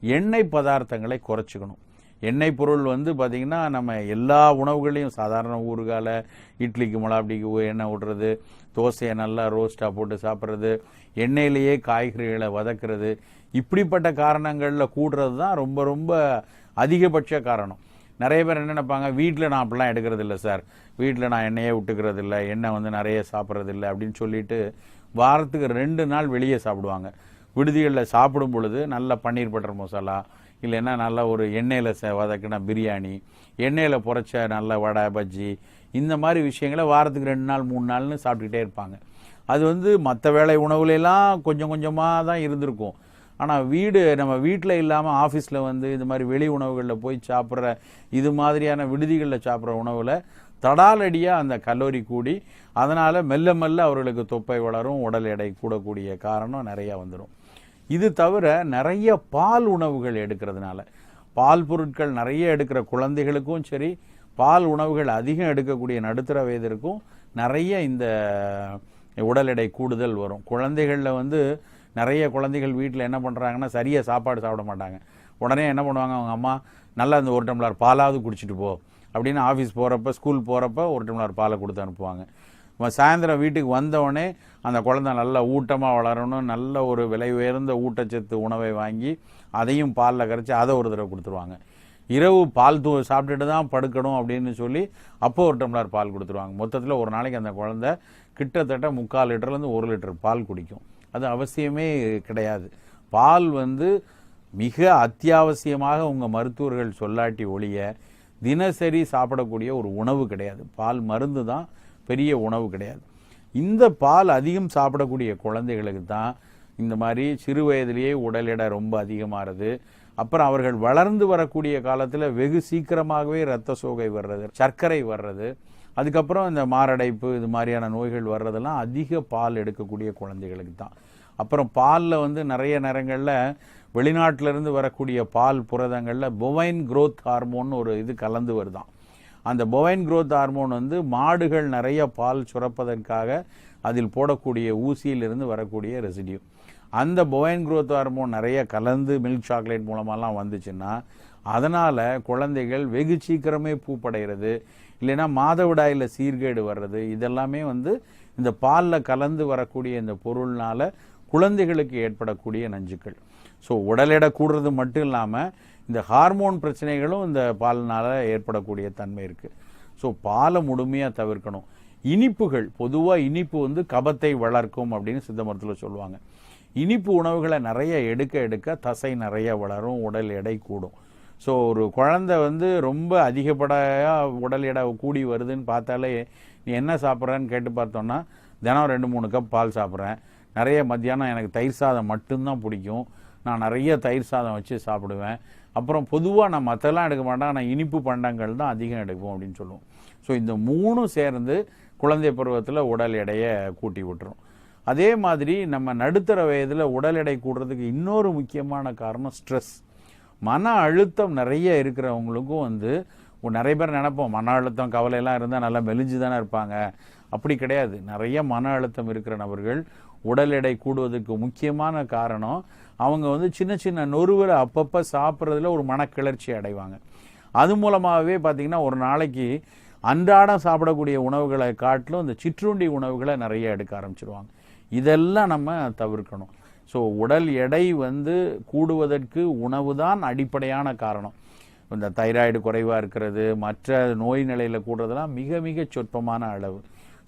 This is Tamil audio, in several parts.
எண்ணெய் பதார்த்தங்களை குறைச்சிக்கணும். எண்ணெய் பொருள் வந்து பார்த்திங்கன்னா நம்ம எல்லா உணவுகளையும் சாதாரண ஊறுகால இட்லிக்கு மிளகாப்பிடிக்கு எண்ணெய் விடுறது தோசையை நல்லா ரோஸ்ட்டாக போட்டு சாப்பிட்றது எண்ணெயிலேயே காய்கறிகளை வதக்குறது இப்படிப்பட்ட காரணங்களில் கூடுறது தான் ரொம்ப ரொம்ப அதிகபட்ச காரணம். நிறைய பேர் என்ன நினைப்பாங்க வீட்டில் நான் அப்படிலாம் எடுக்கிறது இல்லை சார். வீட்டில் நான் எண்ணெயே விட்டுக்கிறது இல்லை எண்ணெய் வந்து நிறைய சாப்பிட்றது இல்லை அப்படின்னு சொல்லிட்டு வாரத்துக்கு ரெண்டு நாள் வெளியே சாப்பிடுவாங்க. விடுதிகளில் சாப்பிடும் பொழுது நல்ல பன்னீர் பட்டர் மசாலா இல்லைன்னா நல்ல ஒரு எண்ணெயில் ச வதக்கின பிரியாணி எண்ணெயில் புரைச்ச நல்ல வடை பஜ்ஜி இந்த மாதிரி விஷயங்களை வாரத்துக்கு ரெண்டு நாள் மூணு நாள்னு சாப்பிட்டுக்கிட்டே இருப்பாங்க. அது வந்து மற்ற வேலை உணவுலெல்லாம் கொஞ்சம் கொஞ்சமாக தான் இருந்திருக்கும். ஆனால் வீடு நம்ம வீட்டில் இல்லாமல் ஆஃபீஸில் வந்து இது மாதிரி வெளி உணவுகளில் போய் சாப்பிட்ற இது மாதிரியான விடுதிகளில் சாப்பிட்ற உணவில் தடாலடியாக அந்த கல்லூரி கூடி அதனால் மெல்ல மெல்ல அவர்களுக்கு தொப்பை வளரும் உடல் எடை கூடக்கூடிய காரணம் நிறையா வந்துடும் இது தவிர நிறைய பால் உணவுகள் எடுக்கிறதுனால பால் பொருட்கள் நிறைய எடுக்கிற குழந்தைகளுக்கும் சரி பால் உணவுகள் அதிகம் எடுக்கக்கூடிய நடுத்தர வயதிற்கும் நிறைய இந்த உடல் எடை கூடுதல் வரும். குழந்தைகளில் வந்து நிறைய குழந்தைகள் வீட்டில் என்ன பண்ணுறாங்கன்னா சரியாக சாப்பாடு சாப்பிட மாட்டாங்க. உடனே என்ன பண்ணுவாங்க அவங்க அம்மா நல்லா அந்த ஒரு டம்ளர் பாலாவது குடிச்சிட்டு போ. அப்படின்னு ஆஃபீஸ் போகிறப்ப ஸ்கூல் போகிறப்ப ஒரு டம்ளர் பாலை கொடுத்து அனுப்புவாங்க. ம- சாயந்தரம் வீட்டுக்கு வந்தவுடனே அந்த குழந்தை நல்லா ஊட்டமாக வளரணும் நல்ல ஒரு விலை உயர்ந்த ஊட்டச்சத்து உணவை வாங்கி அதையும் பாலில் கரைச்சி அதை ஒரு தடவை கொடுத்துருவாங்க. இரவு பால் தூ சாப்பிட்டுட்டு தான் படுக்கணும் அப்படின்னு சொல்லி அப்போ ஒரு டம்ளர் பால் கொடுத்துருவாங்க. மொத்தத்தில் ஒரு நாளைக்கு அந்த குழந்தை கிட்டத்தட்ட முக்கால் லிட்டர்லேருந்து ஒரு லிட்டர் பால் குடிக்கும். அது அவசியமே கிடையாது. பால் வந்து மிக அத்தியாவசியமாக உங்கள் மருத்துவர்கள் சொல்லாட்டி ஒழிய தினசரி சாப்பிடக்கூடிய ஒரு உணவு கிடையாது. பால் மருந்து தான் பெரிய உணவு கிடையாது. இந்த பால் அதிகம் சாப்பிடக்கூடிய குழந்தைகளுக்கு தான் இந்த மாதிரி சிறு வயதிலேயே உடல் எடை ரொம்ப அதிகமாகிறது. அப்புறம் அவர்கள் வளர்ந்து வரக்கூடிய காலத்தில் வெகு சீக்கிரமாகவே இரத்த சோகை வர்றது சர்க்கரை வர்றது அதுக்கப்புறம் இந்த மாரடைப்பு இது மாதிரியான நோய்கள் வர்றதெல்லாம் அதிக பால் எடுக்கக்கூடிய குழந்தைகளுக்கு தான். அப்புறம் பாலில் வந்து நிறைய நேரங்களில் வெளிநாட்டிலேருந்து வரக்கூடிய பால் புரதங்களில் பொவைன் க்ரோத் ஹார்மோன் ஒரு இது கலந்து வருதான். அந்த பொவைன் க்ரோத் ஹார்மோன் வந்து மாடுகள் நிறைய பால் சுரப்பதற்காக அதில் போடக்கூடிய ஊசியிலிருந்து வரக்கூடிய ரெசிடியூ அந்த போயன் குரோத் ஹார்மோன் நிறைய கலந்து மில்க் சாக்லேட் மூலமாலாம் வந்துச்சுன்னா அதனால் குழந்தைகள் வெகு சீக்கிரமே பூப்படைகிறது. இல்லைன்னா மாதவிடாயில் சீர்கேடு வர்றது இதெல்லாமே வந்து இந்த பாலில் கலந்து வரக்கூடிய இந்த பொருள்னால குழந்தைகளுக்கு ஏற்படக்கூடிய நஞ்சுக்கள். ஸோ உடல் எடை கூடுறது மட்டும் இல்லாமல் இந்த ஹார்மோன் பிரச்சனைகளும் இந்த பாலினால் ஏற்படக்கூடிய தன்மை இருக்குது ஸோ பாலை முழுமையாக தவிர்க்கணும். இனிப்புகள் பொதுவாக இனிப்பு வந்து கபத்தை வளர்க்கும் அப்படின்னு சித்த மருத்துவ சொல்லுவாங்க. இனிப்பு உணவுகளை நிறைய எடுக்க எடுக்க தசை நிறைய வளரும் உடல் எடை கூடும். ஸோ ஒரு குழந்தை வந்து ரொம்ப அதிகப்படையாக உடல் எடை கூடி வருதுன்னு பார்த்தாலே நீ என்ன சாப்பிட்றன்னு கேட்டு பார்த்தோன்னா தினம் ரெண்டு மூணு கப் பால் சாப்பிட்றேன். நிறைய மத்தியானம் எனக்கு தயிர் சாதம் மட்டும்தான் பிடிக்கும். நான் நிறைய தயிர் சாதம் வச்சு சாப்பிடுவேன். அப்புறம் பொதுவாக நான் மற்றெல்லாம் எடுக்க மாட்டேன். ஆனால் இனிப்பு பண்டங்கள் தான் அதிகம் எடுப்போம் அப்படின்னு சொல்லுவோம். ஸோ இந்த மூணும் சேர்ந்து குழந்தை பருவத்தில் உடல் எடையை கூட்டி விட்டுரும். அதே மாதிரி நம்ம நடுத்தர வயதில் உடல் எடை கூடுறதுக்கு இன்னொரு முக்கியமான காரணம் ஸ்ட்ரெஸ். மன அழுத்தம் நிறைய இருக்கிறவங்களுக்கும் வந்து நிறைய பேர் நினைப்போம் மன அழுத்தம் கவலையெல்லாம் இருந்தால் நல்லா மெலிஞ்சு தானே இருப்பாங்க. அப்படி கிடையாது. நிறைய மன அழுத்தம் இருக்கிற நபர்கள் உடல் எடை கூடுவதற்கு முக்கியமான காரணம் அவங்க வந்து சின்ன சின்ன நொறுவலை அப்பப்போ சாப்பிட்றதுல ஒரு மனக்கிளர்ச்சி அடைவாங்க. அது மூலமாகவே பார்த்திங்கன்னா ஒரு நாளைக்கு அன்றாடம் சாப்பிடக்கூடிய உணவுகளை காட்டிலும் இந்த சிற்றுண்டி உணவுகளை நிறைய எடுக்க ஆரம்பிச்சிருவாங்க. இதெல்லாம் நம்ம தவிர்க்கணும். ஸோ உடல் எடை வந்து கூடுவதற்கு உணவு தான் அடிப்படையான காரணம். இந்த தைராய்டு குறைவாக இருக்கிறது மற்ற நோய் நிலையில் கூடுறதெல்லாம் மிக மிக சொற்பமான அளவு.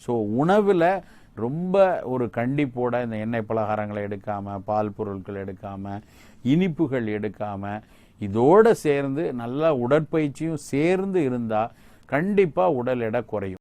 ஸோ உணவில் ரொம்ப ஒரு கண்டிப்போட இந்த எண்ணெய் பலகாரங்களை எடுக்காமல் பால் பொருட்கள் எடுக்காமல் இனிப்புகள் எடுக்காமல் இதோடு சேர்ந்து நல்லா உடற்பயிற்சியும் சேர்ந்து இருந்தால் கண்டிப்பாக உடல் எடை குறையும்.